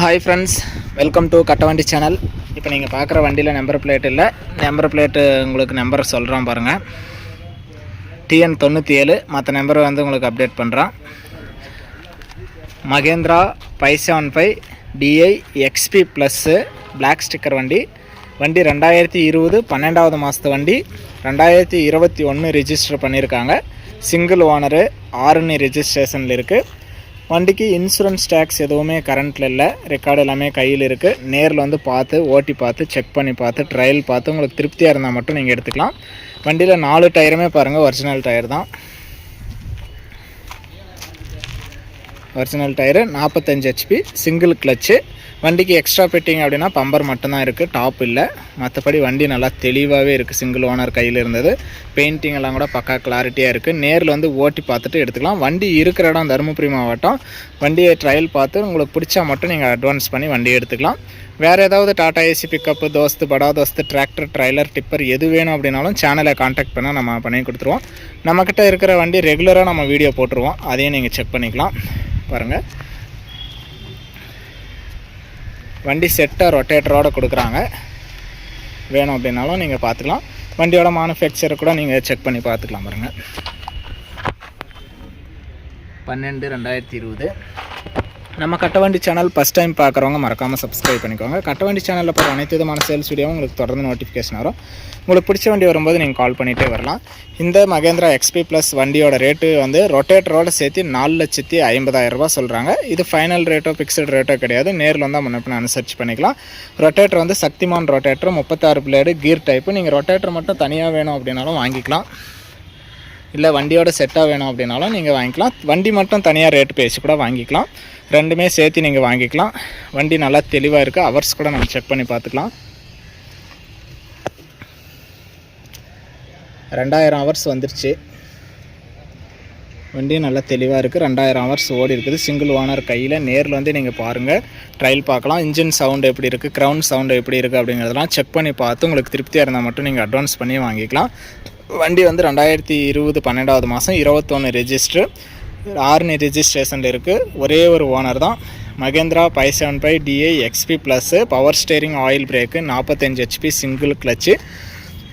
Hi friends welcome to கட்டவண்டி channel இப்போ நீங்கள் பார்க்குற வண்டியில் நம்பர் பிளேட் இல்லை. நம்பர் பிளேட்டு உங்களுக்கு நம்பர் சொல்கிறோம் பாருங்கள் டிஎன் தொண்ணூற்றி ஏழு மற்ற நம்பர் வந்து உங்களுக்கு அப்டேட் பண்ணுறான் Mahindra five seven five DI XP plus black sticker வண்டி. வண்டி ரெண்டாயிரத்தி இருபது பன்னெண்டாவது மாதத்து வண்டி. ரெண்டாயிரத்தி இருபத்தி ஒன்று ரிஜிஸ்டர் பண்ணியிருக்காங்க சிங்கிள் ஓனரு ஆறுனி ரிஜிஸ்ட்ரேஷனில் இருக்குது வண்டிக்கு இன்சூரன்ஸ் டேக்ஸ் எதுவுமே கரண்ட்டில் இல்லை. ரெக்கார்டு எல்லாமே கையில் இருக்குது நேரில் வந்து பார்த்து ஓட்டி பார்த்து செக் பண்ணி பார்த்து ட்ரையல் பார்த்து உங்களுக்கு திருப்தியாக இருந்தால் மட்டும் நீங்கள் எடுத்துக்கலாம். வண்டியில் நாலு டயருமே பாருங்கள் ஒரிஜினல் டயர் தான். ஒரிஜினல் டயரு நாற்பத்தஞ்சு ஹெச்பி சிங்கிள் கிளச்சு வண்டிக்கு எக்ஸ்ட்ரா ஃபிட்டிங் அப்படின்னா பம்பர் மட்டும்தான் இருக்குது டாப் இல்லை. மற்றபடி வண்டி நல்லா தெளிவாகவே இருக்குது சிங்கிள் ஓனர் கையில் இருந்தது. பெயிண்டிங் எல்லாம் கூட பக்கா கிளாரிட்டியாக இருக்குது நேரில் வந்து ஓட்டி பார்த்துட்டு எடுத்துக்கலாம். வண்டி இருக்கிற இடம் தருமபுரி மாவட்டம். வண்டியை ட்ரையல் பார்த்து உங்களுக்கு பிடிச்சா மட்டும் நீங்கள் அட்வான்ஸ் பண்ணி வண்டி எடுத்துக்கலாம். வேறு ஏதாவது டாடா ஏசி பிக்கப்பு தோஸ்து படா தோஸ்து டிராக்டர் ட்ரைலர் டிப்பர் எது வேணும் அப்படின்னாலும் சேனலை காண்டாக்ட் பண்ணால் நம்ம பண்ணி கொடுத்துருவோம். நம்மக்கிட்ட இருக்கிற வண்டி ரெகுலராக நம்ம வீடியோ போட்டுருவோம். அதையும் நீங்கள் செக் பண்ணிக்கலாம். பாருங்கள் வண்டி செட்டாக ரொட்டேட்டரோட கொடுக்குறாங்க. வேணும் அப்படின்னாலும் நீங்கள் பார்த்துக்கலாம். வண்டியோட மேனுஃபேக்சரை கூட நீங்கள் செக் பண்ணி பார்த்துக்கலாம் பாருங்கள் பன்னெண்டு ரெண்டாயிரத்தி இருபது. நம்ம கட்டவண்டி சேனல் ஃபஸ்ட் டைம் பார்க்குறவங்க மறக்காமல் சப்ஸ்கிரைப் பண்ணிக்கோங்க. கட்டவண்டி சேனலில் போகிற அனைத்து விதமான சேல்ஸ் வீடியோவும் உங்களுக்கு தொடர்ந்து நோட்டிஃபிகேஷன் வரும். உங்களுக்கு பிடிச்ச வண்டி வரும்போது நீங்கள் கால் பண்ணிகிட்டே வரலாம். இந்த மகேந்திரா எக்ஸ்பி ப்ளஸ் வண்டியோட ரேட்டு வந்து ரொட்டேட்டரோடு சேர்த்து நாலு லட்சத்தி ஐம்பதாயிரரூபா சொல்கிறாங்க இது ஃபைனல் ரேட்டோ ஃபிக்ஸ்டு ரேட்டோ கிடையாது. நேரில் வந்தால் முன்னப்பின அனுசரிச்சு பண்ணிக்கலாம். ரொட்டேட்டர் வந்து சக்திமான் ரொட்டேட்டர் முப்பத்தாறு பிளேடு கீர் டைப்பு நீங்கள் ரொட்டேட்டர் மட்டும் தனியாக வேணும் அப்படின்னாலும் வாங்கிக்கலாம். இல்லை வண்டியோட செட்டாக வேணும் அப்படின்னாலும் நீங்கள் வாங்கிக்கலாம். வண்டி மட்டும் தனியாக ரேட்டு பேசி கூட வாங்கிக்கலாம். ரெண்டுமே சேர்த்து நீங்கள் வாங்கிக்கலாம். வண்டி நல்லா தெளிவாக இருக்குது அவர்ஸ் கூட நம்ம செக் பண்ணி பார்த்துக்கலாம். ரெண்டாயிரம் ஹவர்ஸ் வந்துருச்சு. வண்டி நல்லா தெளிவாக இருக்குது ரெண்டாயிரம் ஹவர்ஸ் ஓடி இருக்குது. சிங்கிள் ஓனர் கையில் நேரில் வந்து நீங்கள் பாருங்கள் ட்ரையல் பார்க்கலாம். இன்ஜின் சவுண்டு எப்படி இருக்குது க்ரௌண்ட் சவுண்டு எப்படி இருக்குது அப்படிங்கிறதெல்லாம் செக் பண்ணி பார்த்து உங்களுக்கு திருப்தியாக இருந்தால் மட்டும் நீங்கள் அட்வான்ஸ் பண்ணி வாங்கிக்கலாம். வண்டி வந்து ரெண்டாயிரத்தி இருபது பன்னெண்டாவது மாதம் இருபத்தொன்று ரெஜிஸ்டர் ஆர்னி ரெஜிஸ்ட்ரேஷனில் இருக்குது ஒரே ஒரு ஓனர் தான். Mahindra five seven five DI XP plus power steering oil brake நாற்பத்தஞ்சு ஹெச்பி சிங்கிள் கிளச்சு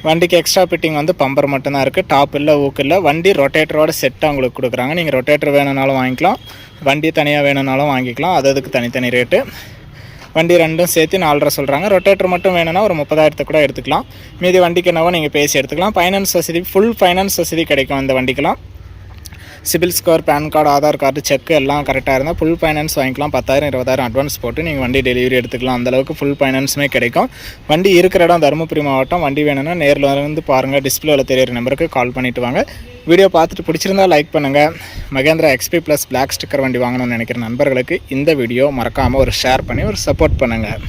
வண்டிக்கு எக்ஸ்ட்ரா ஃபிட்டிங் வந்து பம்பர் மட்டும்தான் இருக்குது டாப் இல்லை ஊக்கு இல்லை. வண்டி ரொட்டேட்டரோட செட்டாக அவங்களுக்கு கொடுக்குறாங்க. நீங்கள் ரொட்டேட்டர் வேணும்னாலும் வாங்கிக்கலாம். வண்டி தனியாக வேணும்னாலும் வாங்கிக்கலாம். அது அதுக்கு தனித்தனி ரேட்டு வண்டி ரெண்டும் சேர்த்து நாலரை சொல்கிறாங்க ரொட்டேட்டர் மட்டும் வேணும்னா ஒரு முப்பதாயிரத்துக்கு கூட எடுத்துக்கலாம். மீதி வண்டிக்கு என்னவோ நீங்கள் பேசி எடுத்துக்கலாம். ஃபைனான்ஸ் வசதி ஃபுல் ஃபைனான்ஸ் வசதி கிடைக்கும் அந்த வண்டிக்கெலாம் CIBIL score PAN card Aadhaar card cheque எல்லாம் கரெக்டாக இருந்தால் ஃபுல் ஃபைனான்ஸ் வாங்கிக்கலாம். பத்தாயிரம் இருபதாயிரம் அட்வான்ஸ் போட்டு நீங்கள் வண்டி டெலிவரி எடுத்துக்கலாம். அந்தளவுக்கு ஃபுல் ஃபைனான்ஸுமே கிடைக்கும். வண்டி இருக்கிற இடம் தருமபுரி மாவட்டம். வண்டி வேணும்னா நேரில் வந்து பாருங்கள் டிஸ்பிளேவில் தெரியிற நம்பருக்கு கால் பண்ணிவிட்டு வாங்க. வீடியோ பார்த்துட்டு பிடிச்சிருந்தா லைக் பண்ணுங்கள் Mahindra XP plus black sticker வண்டி வாங்கணும்னு நினைக்கிற நண்பர்களுக்கு இந்த வீடியோ மறக்காமல் ஒரு ஷேர் பண்ணி ஒரு சப்போர்ட் பண்ணுங்கள்